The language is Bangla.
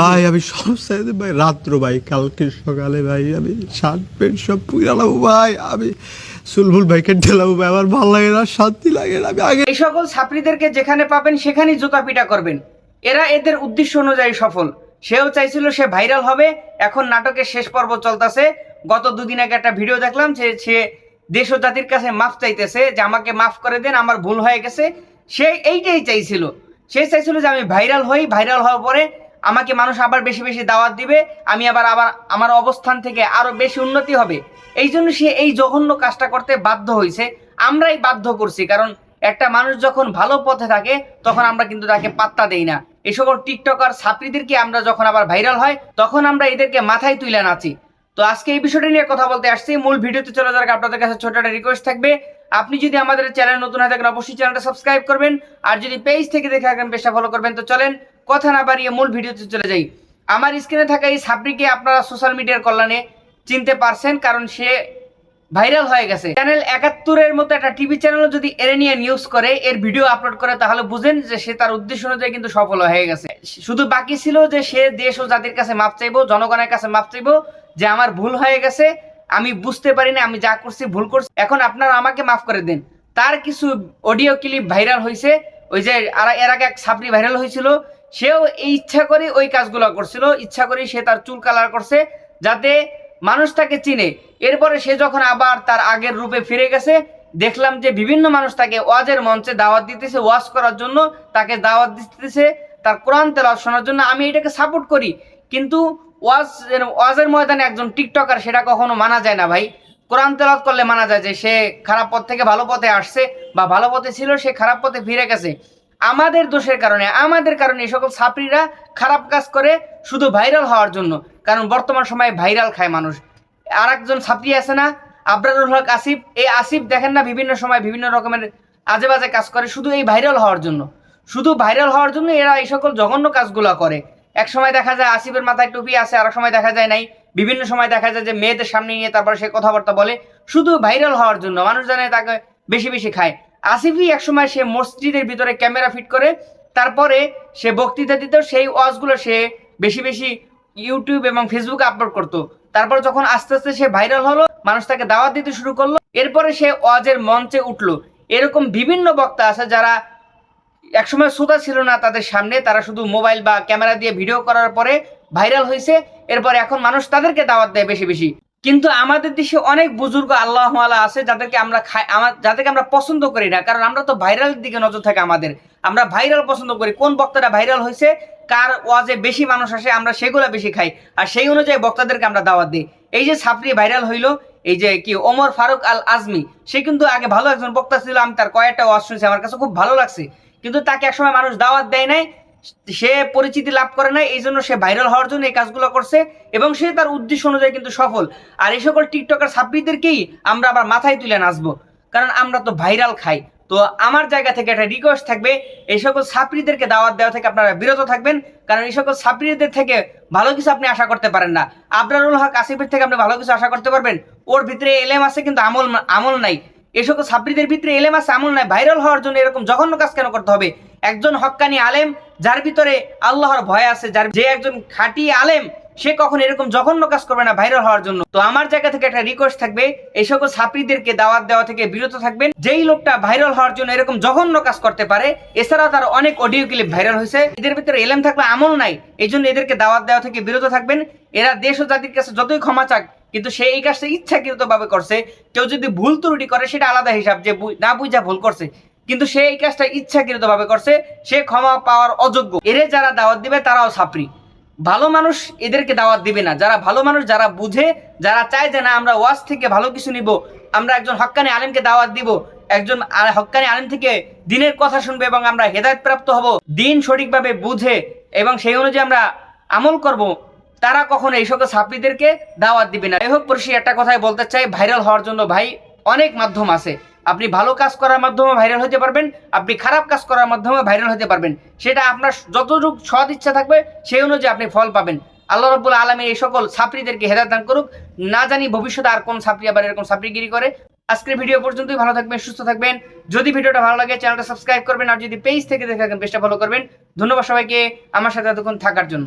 ভাই, আমি সব চাইতে ভাই, রাত্র, ভাই, কালকে সকালে, ভাই, আমি শার্ট, প্যান্ট সব পুরালাম ভাই, আমি সুলভুল ভাইকে ঢেলাবো ভাই, আমার ভালো লাগে না, শান্তি লাগে না, আমি আগে এই সকল ছাত্রীদেরকে যেখানে পাবেন, সেখানেই জুতা পিটা করবেন। এরা এদের উদ্দেশ্য অনুযায়ী সফল। সেও চাইছিল সে ভাইরাল হবে। এখন নাটকের শেষ পর্ব চলতেছে। গত দুদিন আগে একটা ভিডিও দেখলাম যে সে দেশ জাতির কাছে মাফ চাইতেছে যে আমাকে মাফ করে দেন, আমার ভুল হয়ে গেছে। সে এইটাই চাইছিল। সে চাইছিল যে আমি ভাইরাল হই, ভাইরাল হওয়ার পরে আমাকে মানুষ আবার বেশি বেশি দাওয়াত দিবে, আমি আবার আবার আমার অবস্থান থেকে আরও বেশি উন্নতি হবে। এই জন্য সে এই জঘন্য কাজটা করতে বাধ্য হয়েছে। আমরাই বাধ্য করছি, কারণ একটা মানুষ যখন ভালো পথে থাকে, তখন আমরা কিন্তু তাকে পাত্তা দেই না। এই সকল টিকটকার ছাত্রীদেরকে আমরা যখন আবার ভাইরাল হয়, তখন আমরা এদেরকে মাথায় তুলে নাচি। তো আজকে এই বিষয়টা নিয়ে কথা বলতে আসছি। মূল ভিডিওতে চলে যাওয়ার আপনাদের কাছে ছোট একটা রিকোয়েস্ট থাকবে। আপনি যদি আমাদের চ্যানেল নতুন হয়ে থাকেন, অবশ্যই চ্যানেলটা সাবস্ক্রাইব করবেন। আর যদি পেজ থেকে দেখে থাকেন পেজটা ফলো করবেন। তো চলেন কথা না বাড়িয়ে মূল ভিডিওতে চলে যাই। আমার স্ক্রিনে থাকা এই সাবরিকে আপনারা সোশ্যাল মিডিয়ার কল্যাণে চিনতে পারছেন, কারণ সে ভাইরাল হয়ে গেছে। চ্যানেল একাত্তরের মতো একটা টিভি চ্যানেল যদি এর নিয়ে নিউজ করে, এর ভিডিও আপলোড করে, তাহলে বুঝেন যে সে তার উদ্দেশ্য অনুযায়ী কিন্তু সফল হয়ে গেছে। শুধু বাকি ছিল যে সে দেশ ও জাতির কাছে মাপ চাইব, জনগণের কাছে মাপ চাইব যে আমার ভুল হয়ে গেছে, আমি বুঝতে পারিনি আমি যা করছি ভুল করছি। এখন আপনারা আমাকে মাফ করে দেন। তার কিছু অডিও ক্লিপ ভাইরাল হয়েছে ওই যে এর আগে এক সাপড়ি ভাইরাল হয়েছিল সেও এই ইচ্ছা করে ওই কাজগুলো করছিল। ইচ্ছা করে সে তার চুল কালার করছে যাতে মানুষ তাকে চিনে। এরপরে সে যখন আবার তার আগের রূপে ফিরে গেছে, দেখলাম যে বিভিন্ন মানুষ তাকে ওয়াজের মঞ্চে দাওয়াত দিতেছে, ওয়াজ করার জন্য তাকে দাওয়াত দিতেছে, তার কোরআন তেলাওয়াত শোনার জন্য আমি এটাকে সাপোর্ট করি। কিন্তু ওয়াজ ওয়াজের ময়দানে একজন টিকটকার সেটা কখনো মানা যায় না ভাই। কোরআন তেলাওয়াত করলে মানা যায় যে সে খারাপ পথ থেকে ভালো পথে আসছে বা ভালো পথে ছিল, সে খারাপ পথে ফিরে গেছে। আমাদের দোষের কারণে, আমাদের কারণে এই সকল ছাত্রীরা খারাপ কাজ করে শুধু ভাইরাল হওয়ার জন্য। কারণ বর্তমান সময়ে ভাইরাল খায় মানুষ। আর একজন ছাত্রী আছে না, আবরারুল হক আসিফ। এই আসিফ দেখেন না, বিভিন্ন সময় বিভিন্ন রকমের আজে বাজে কাজ করে শুধু এই ভাইরাল হওয়ার জন্য। শুধু ভাইরাল হওয়ার জন্য এরা এই সকল জঘন্য কাজগুলো করে। এক সময় দেখা যায় আসিফের মাথায় টুপি আছে আর সময় দেখা যায় নাই। বিভিন্ন সময় দেখা যায় যে মেয়েদের সামনে নিয়ে তারপর সে কথাবার্তা বলে। শুধু ভাইরাল হওয়ার জন্য মানুষ জানে তাকে বেশি বেশি খায়। আসিফই একসময় সে মসজিদের ভিতরে ক্যামেরা ফিট করে, তারপরে সে বক্তৃতা দিত, সেই ওয়াজগুলো সে বেশি বেশি ইউটিউব এবং ফেসবুকে আপলোড করতো। তারপর যখন আস্তে আস্তে সে ভাইরাল হলো, মানুষ তাকে দাওয়াত দিতে শুরু করল, এরপরে সে ওয়াজের মঞ্চে উঠল। এরকম বিভিন্ন বক্তা আছে যারা একসময় শ্রোতা ছিল না তাদের সামনে, তারা শুধু মোবাইল বা ক্যামেরা দিয়ে ভিডিও করার পরে ভাইরাল হয়েছে এরপর এখন মানুষ তাদেরকে দাওয়াত দেয় বেশি বেশি। কিন্তু আমাদের দেশে অনেক বুজুর্গ আল্লাহ আছে যাদেরকে আমরা খাই আমার যাদেরকে আমরা পছন্দ করি না। কারণ আমরা তো ভাইরালের দিকে নজর থাকে আমাদের। আমরা ভাইরাল পছন্দ করি। কোন বক্তাটা ভাইরাল হয়েছে, কার ওয়াজে বেশি মানুষ আসে, আমরা সেগুলো বেশি খাই। আর সেই অনুযায়ী বক্তাদেরকে আমরা দাওয়াত দিই। এই যে ছাত্রী ভাইরাল হইল, এই যে কি, ওমর ফারুক আল আজমি, সে কিন্তু আগে ভালো একজন বক্তা ছিল, আমি তার কয়েকটা ওয়াজ শুনছি, আমার কাছে খুব ভালো লাগছে। কিন্তু তাকে একসময় মানুষ দাওয়াত দেয় নাই সে পরিচিতি লাভ করে না এই জন্য সে ভাইরাল হওয়ার জন্য এই কাজগুলো করছে এবং সে তার উদ্দেশ্য অনুযায়ী কিন্তু সফল। আর এই সকল টিকটকার ছাত্রীদেরকেই আমরা আবার মাথায় তুলে নাচবো। কারণ আমরা তো ভাইরাল খাই। তো আমার জায়গা থেকে একটা রিকোয়েস্ট থাকবে, এই সকল ছাত্রীদেরকে দাওয়াত দেওয়া থেকে আপনারা বিরত থাকবেন। কারণ এই সকল ছাত্রীদের থেকে ভালো কিছু আপনি আশা করতে পারেন না। আবরারুল হক আসিফের থেকে আপনি ভালো কিছু আশা করতে পারবেন। ওর ভিতরে এলেম আছে কিন্তু আমল আমল নাই। এই সকল ছাত্রীদের ভিতরে এলেম আছে, আমল নাই। ভাইরাল হওয়ার জন্য এরকম জঘন্য কাজ কেন করতে হবে? একজন হক্কানি আলেম যার ভিতরে আল্লাহর ভয় আছে, যার যে একজন খাঁটি আলেম, সে কখন এরকম জঘন্য কাজ করবে না ভাইরাল হওয়ার জন্য। তো আমার জায়গা থেকে একটা রিকোয়েস্ট থাকবে, এই সকল ছাত্রীদেরকে দাওয়াত দেওয়া থেকে বিরত থাকবেন। যেই লোকটা ভাইরাল হওয়ার জন্য এরকম জঘন্য কাজ করতে পারে, এছাড়াও তার অনেক অডিও ক্লিপ ভাইরাল হয়েছে। এদের ভিতরে এলেম থাকলে আমল নাই এই জন্য এদেরকে দাওয়াত দেওয়া থেকে বিরত থাকবেন। এরা দেশ ও জাতির কাছে যতই ক্ষমা চাক, কিন্তু সে এই কাজটা ইচ্ছাকৃত ভাবে করছে। কেউ যদি ভুল ত্রুটি করে, সেটা আলাদা হিসাব যে না বুঝা ভুল করছে। কিন্তু সে এই কাজটা ইচ্ছাকৃত ভাবে করছে, সে ক্ষমা পাওয়ার অযোগ্য। এরে যারা দাওয়াত দিবে, তারাও ছাপরি ভালো মানুষ এদেরকে দাওয়াত দিবে না। যারা ভালো মানুষ, যারা বুঝে, যারা চায় যে না, আমরা ওয়াজ থেকে ভালো কিছু নিব, আমরা একজন হক্কানি আলেমকে দাওয়াত দিব, একজন হক্কানি আলেম থেকে দিনের কথা শুনবে এবং আমরা হেদায়ত প্রাপ্ত হব, দিন সঠিকভাবে বুঝে এবং সেই অনুযায়ী আমরা আমল করব, তারা কখনো এই সকল ছাত্রীদেরকে দাওয়াত দিবে না। এই হোক পরিষে একটা কথাই বলতে চাই, ভাইরাল হওয়ার জন্য ভাই অনেক মাধ্যম আছে। আপনি ভালো কাজ করার মাধ্যমে ভাইরাল হতে পারবেন, আপনি খারাপ কাজ করার মাধ্যমে ভাইরাল হতে পারবেন। সেটা আপনার যতটুকু সৎ ইচ্ছা থাকবে, সেই অনুযায়ী আপনি ফল পাবেন। আল্লাহ রব্বুল আলমী এই সকল ছাত্রীদেরকে হেদায়ত দান করুক। না জানি ভবিষ্যতে আর কোন ছাত্রী আবার এরকম ছাত্রীগিরি করে। আজকের ভিডিও পর্যন্তই, ভালো থাকবেন, সুস্থ থাকবেন। যদি ভিডিওটা ভালো লাগে চ্যানেলটা সাবস্ক্রাইব করবেন, আর যদি পেজ থেকে দেখে থাকেন পেজটা ফলো করবেন। ধন্যবাদ সবাইকে আমার সাথে এতক্ষণ থাকার জন্য।